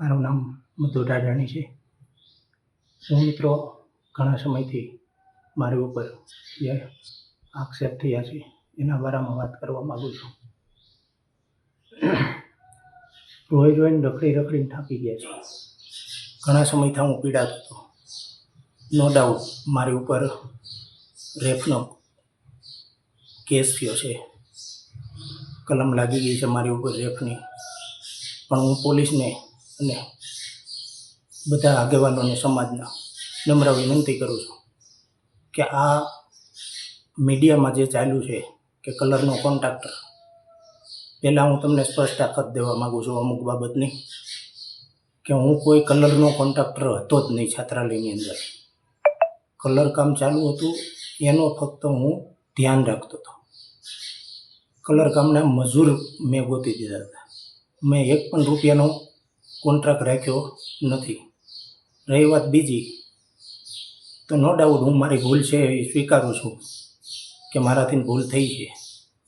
મારું નામ મધુ ડાડાણી છે. હું મિત્રો ઘણા સમયથી મારી ઉપર જે આક્ષેપ થયા છે, એના બારામાં વાત કરવા માગું છું. રોઈ રોઈને રખડી રખડીને થાકી ગયા છે. ઘણા સમયથી હું પીડાતો હતો. નો ડાઉટ મારી ઉપર રેફનો કેસ થયો છે. કલમ લાગી ગઈ છે મારી ઉપર રેફની પણ હું પોલીસને અને બધા આગેવાનોને સમાજના નમ્ર વિનંતી કરું છું કે આ મીડિયામાં જે ચાલ્યું છે કે કલરનો કોન્ટ્રાક્ટર પહેલાં હું તમને સ્પષ્ટ તાકત દેવા માગું છું અમુક બાબતની, કે હું કોઈ કલરનો કોન્ટ્રાક્ટર હતો જ નહીં છાત્રાલયની અંદર. કલર કામ ચાલુ હતું, એનો ફક્ત હું ધ્યાન રાખતો હતો. કલર કામના મજૂર મેં ગોતી દીધા હતા. મેં એક પણ રૂપિયાનો કોન્ટ્રાક્ટ રાખ્યો નથી. રહી વાત બીજી, તો નો ડાઉટ હું મારી ભૂલ છે એ સ્વીકારું છું કે મારાથી ભૂલ થઈ છે.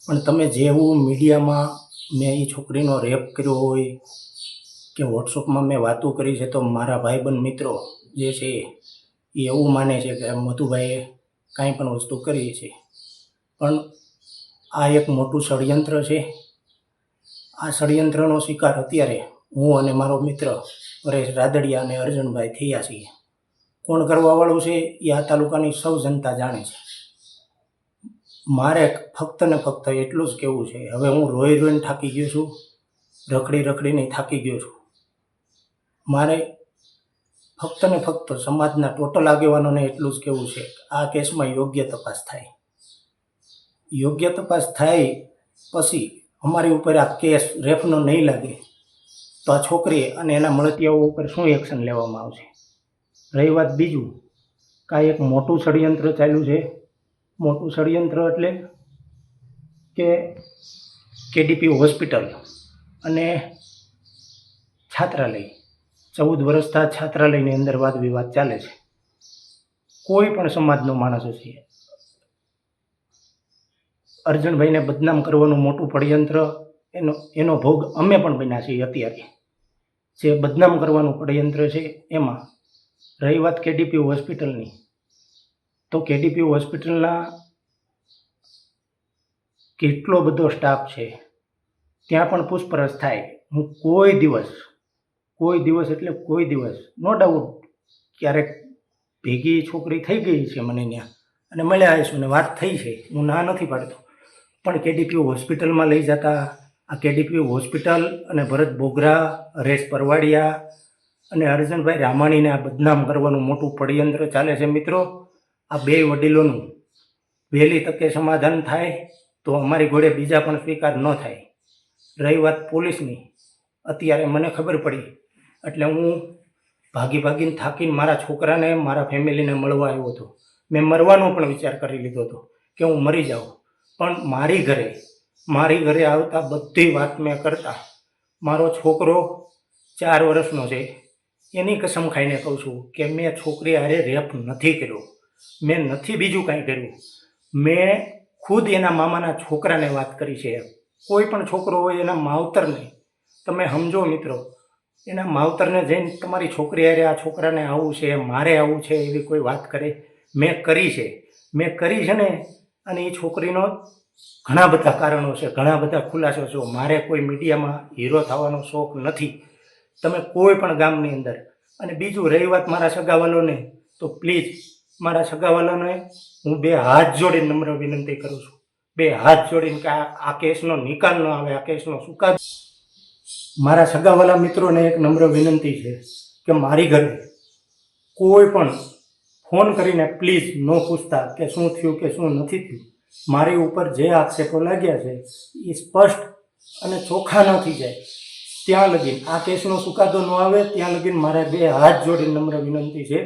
પણ તમે જેવું મીડિયામાં મેં એ છોકરીનો રેપ કર્યો હોય કે વોટ્સઅપમાં મેં વાતો કરી છે તો મારા ભાઈબંધ મિત્રો જે છે એ એવું માને છે કે મધુભાઈએ કાંઈ પણ વસ્તુ કરી છે. પણ આ એક મોટું ષડયંત્ર છે. આ ષડયંત્રનો શિકાર અત્યારે હું અને મારો મિત્ર પરેશ રાદડિયા અને અર્જુનભાઈ થયા છીએ. કોણ કરવાવાળું છે એ આ તાલુકાની સૌ જનતા જાણે છે. મારે ફક્ત ને ફક્ત એટલું જ કહેવું છે, હવે હું રોઈ રોઈને થાકી ગયો છું, રખડી રખડીને થાકી ગયો છું. મારે ફક્ત ને ફક્ત સમાજના ટોટલ આગેવાનોને એટલું જ કહેવું છે આ કેસમાં યોગ્ય તપાસ થાય. યોગ્ય તપાસ થાય પછી અમારી ઉપર આ કેસ રેફનો નહીં લાગે. તો આ છોકરી અને એના મળતિયાઓ ઉપર શું એક્શન લેવામાં આવશે? રહી વાત બીજું. કાંઈ એક મોટું ષડયંત્ર ચાલ્યું છે. મોટું ષડયંત્ર એટલે કે કેડીપી હોસ્પિટલ અને છાત્રાલય. ચૌદ વર્ષથી છાત્રાલયની અંદર વાદ વિવાદ ચાલે છે. કોઈ પણ સમાજનો માણસ હશે. અર્જુનભાઈને બદનામ કરવાનું મોટું ષડયંત્ર એનો એનો ભોગ અમે પણ બન્યા છીએ અત્યારે. જે બદનામ કરવાનું ષડયંત્ર છે એમાં રહી વાત કેડીપી હોસ્પિટલની. તો કેડીપી હોસ્પિટલના કેટલો બધો સ્ટાફ છે, ત્યાં પણ પૂછપરછ થાય. હું કોઈ દિવસ કોઈ દિવસ એટલે કોઈ દિવસ, નો ડાઉટ ક્યારેક ભેગી છોકરી થઈ ગઈ છે મને ત્યાં. અને મળ્યા આવીશું ને વાત થઈ છે, હું ના નથી પાડતો. પણ કેડીપી હોસ્પિટલમાં લઈ જતા આ કેડીપી હોસ્પિટલ અને ભરત બોગરા, હરેશ પરવાડિયા અને અર્જુનભાઈ રામાણીને આ બદનામ કરવાનું મોટું પડયંત્ર ચાલે છે મિત્રો. આ બે વડીલોનું વહેલી તકે સમાધાન થાય તો અમારી ઘોડે બીજા પણ સ્વીકાર ન થાય. રહી વાત પોલીસની. અત્યારે મને ખબર પડી. એટલે હું ભાગી ભાગીને થાકીને મારા છોકરાને, મારા ફેમિલીને મળવા આવ્યો હતો. મેં મરવાનો પણ વિચાર કરી લીધો હતો કે હું મરી જાઉં. પણ મારી ઘરે મારી ઘરે આવતા બધી વાત મેં કરતા. મારો છોકરો ચાર વર્ષનો છે. એની કસમ ખાઈને કહું છું કે મેં છોકરી હારે રેપ નથી કર્યો. મેં નથી બીજું કાંઈ કર્યું. મેં ખુદ એના મામાના છોકરાને વાત કરી છે. કોઈ પણ છોકરો હોય એના માવતરને. તમે સમજો મિત્રો, એના માવતરને જઈને તમારી છોકરી હારે આ છોકરાને આવું છે, મારે આવું છે એવી કોઈ વાત કરે. મેં કરી છે. મેં કરી છે ને, અને એ છોકરીનો ઘણા બધા કારણો છે, ઘણા બધા ખુલાસો છે. મારે કોઈ મીડિયામાં હીરો થવાનો શોખ નથી. તમે કોઈ પણ ગામની અંદર. અને બીજું, રહી વાત મારા સગાવાલોને, તો પ્લીઝ મારા સગાવાલાને હું બે હાથ જોડીને નમ્ર વિનંતી કરું છું. બે હાથ જોડીને કે આ કેસનો નિકાલ ન આવે, આ કેસનો સુકાદ. મારા સગાવાલા મિત્રોને એક નમ્ર વિનંતી છે કે મારી ઘરે કોઈ પણ ફોન કરીને પ્લીઝ ન પૂછતા કે શું થયું કે શું નથી થયું. મારી ઉપર જે આક્ષેપો લાગ્યા છે, એ સ્પષ્ટ અને ચોખ્ખા ન થઈ જાય. ત્યાં લગીન, આ કેસનો સુકાદો ન આવે, ત્યાં લગીન મારે બે હાથ જોડીને નમ્ર વિનંતી છે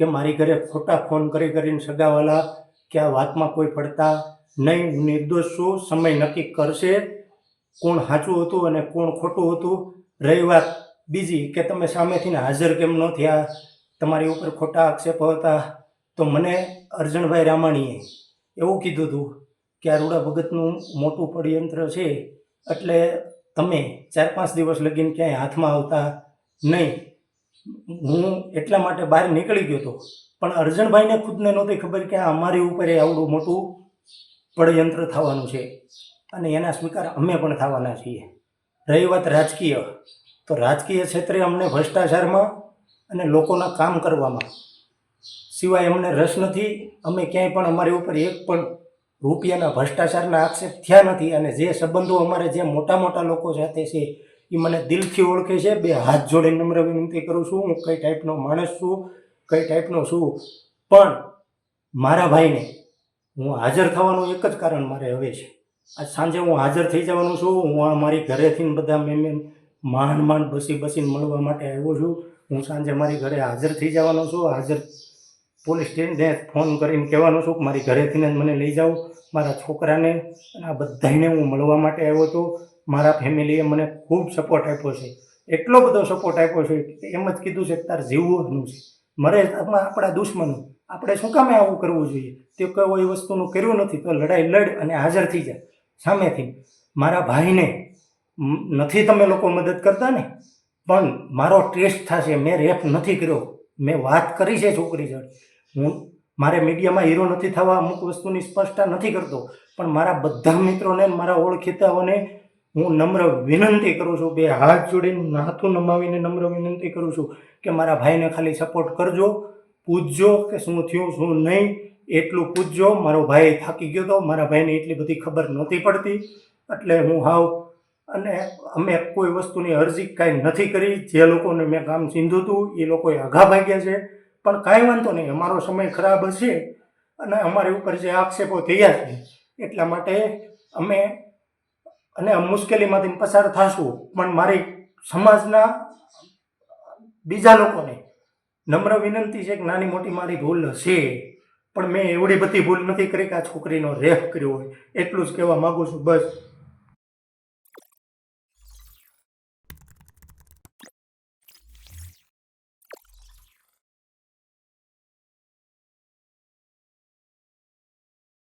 કે મારી ઘરે ખોટા ફોન કરી કરીને સગાવાલા કે આ વાતમાં કોઈ પડતા નહીં નિર્દોષ છું, સમય નક્કી કરશે. કોણ સાચું હતું અને કોણ ખોટું હતું? રહી વાત બીજી કે તમે સામેથી હાજર કેમ ન થયા? તમારી ઉપર ખોટા આક્ષેપો હતા. તો મને અર્જણભાઈ રામાણીએ એવું કીધું હતું કે આ રૂડા ભગતનું મોટું પડયંત્ર છે એટલે તમે ચાર પાંચ દિવસ લગીને ક્યાંય હાથમાં આવતા નહીં. હું એટલા માટે બહાર નીકળી ગયો હતો પણ અર્જણભાઈને ખુદને નહોતી ખબર કે અમારી ઉપર એ આવડું મોટું પડયંત્ર થવાનું છે અને એના સ્વીકાર અમે પણ થવાના છીએ. રહી વાત રાજકીય. તો રાજકીય ક્ષેત્રે અમને ભ્રષ્ટાચારમાં અને લોકોના કામ કરવામાં સિવાય અમને રસ નથી. અમે ક્યાંય પણ અમારી ઉપર એક પણ રૂપિયાના ભ્રષ્ટાચારના આક્ષેપ થયા નથી અને જે સંબંધો અમારે જે મોટા મોટા લોકો સાથે છે એ મને દિલથી ઓળખે છે. બે હાથ જોડે નમ્ર વિનંતી કરું છું. હું કઈ ટાઈપનો માણસ છું, કઈ ટાઈપનો છું, પણ મારા ભાઈને હું હાજર થવાનું એક જ કારણ મારે હવે છે. આજ સાંજે હું હાજર થઈ જવાનું છું. હું આ મારી ઘરેથી બધા મેં મેં માંડ માંડ બસી બસીને મળવા માટે આવ્યો છું. હું સાંજે મારી ઘરે હાજર થઈ જવાનો છું. હાજર પોલીસ સ્ટેશનને ફોન કરીને કહેવાનો છું કે મારી ઘરેથીને જ મને લઈ જાઓ. મારા છોકરાને અને આ બધાને હું મળવા માટે આવ્યો હતો મારા ફેમિલીએ મને ખૂબ સપોર્ટ આપ્યો છે. એટલો બધો સપોર્ટ આપ્યો છે કે એમ જ કીધું છે કે તારે જીવવાનું છે. મરે આપણા દુશ્મનો. આપણે શું કામે આવું કરવું જોઈએ? તે કોઈ વસ્તુનું કર્યું નથી તો લડાઈ લડ અને હાજર થઈ જાય સામેથી મારા ભાઈને નથી તમે લોકો મદદ કરતા ને? પણ મારો ટેસ્ટ થશે. મેં રેપ નથી કર્યો. મેં વાત કરી છે છોકરી જોડે. હું મારે મીડિયામાં હીરો નથી થવા, અમુક વસ્તુની સ્પષ્ટતા નથી કરતો, પણ મારા બધા મિત્રોને મારા ઓળખીતાઓને હું નમ્ર વિનંતી કરું છું, બે હાથ જોડીને નાથું નમાવીને નમ્ર વિનંતી કરું છું કે મારા ભાઈને ખાલી સપોર્ટ કરજો, પૂછજો કે શું થયું, શું નહીં, એટલું પૂછજો. મારો ભાઈ થાકી ગયો હતો મારા ભાઈને એટલી બધી ખબર નહોતી પડતી, એટલે હું હાવ અને અમે કોઈ વસ્તુની અરજી કાંઈ નથી કરી. જે લોકોને મેં કામ ચીંધ્યું હતું, એ લોકોએ આઘા ભાગ્યા છે. પણ કાંઈ વાંધો નહીં, અમારો સમય ખરાબ હશે અને અમારી ઉપર જે આક્ષેપો થયા છે, એટલા માટે અમે અને મુશ્કેલીમાંથી પસાર થશું. પણ મારી સમાજના બીજા લોકોને નમ્ર વિનંતી છે કે નાની મોટી મારી ભૂલ હશે, પણ મેં એવડી બધી ભૂલ નથી કરી કે આ છોકરીનો રેફ કર્યો હોય, એટલું જ કહેવા માગું છું, બસ.